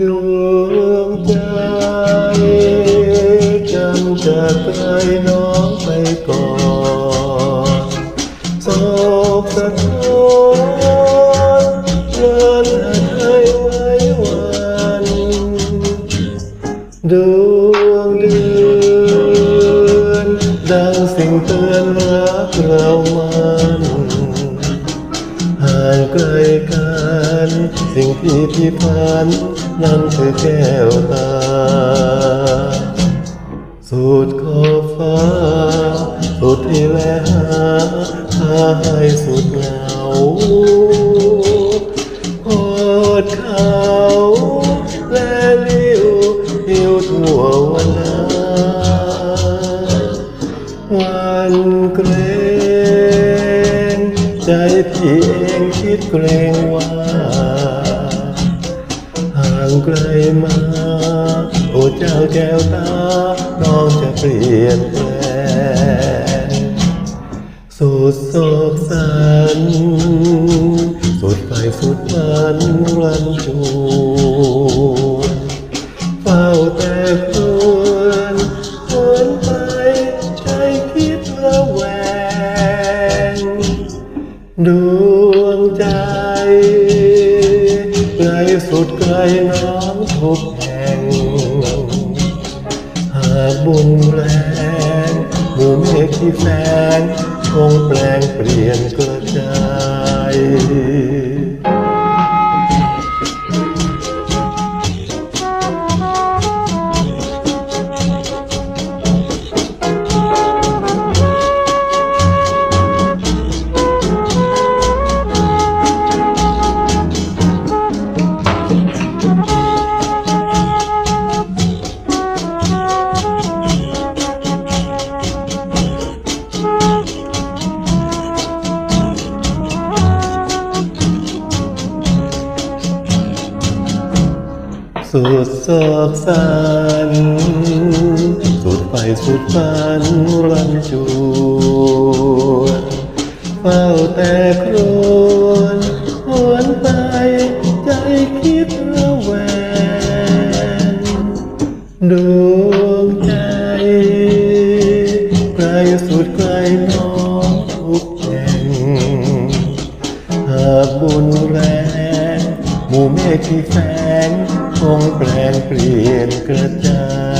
ดวงใจจำจากไปน้องไปก่อนสอบสะท้อนเลินให้ไว้วันดวงเดือนดังสิ่งเตือนรักเรามันห่างไกลกัน สิ่งที่ที่ผ่าน นั่นคือแก้วตา สุดขอบฟ้า สุดที่แลหาหาให้สุดเหงาพอดเขาและลิ้วหิวทั่ววันนาวันเกรงใจพี่เองคิดเกรงว่า ไกลมา โอ้เจ้าแก้วตา น้องจะเปลี่ยนแปลงสุดโศกสันสุดไฟสุดมันรันจวนเฝ้าแต่ควรเดินไปใจคิดระแวงดวงใจ สุดไกลน้องทุกแห่ง หากบุญแรงหมู่เมฆที่แฝงคงแปลงเปลี่ยนกระจาย สุดซอกสันสุดไปสุดฝันรันจวนเฝ้าแต่ครวนหวนไปใจคิดระแวงดวงใจไกลสุดไกลน้องทุกแห่งหากบุญแรงหมู่เมฆที่แฝง งแปลงเปลี่ยนกระจาย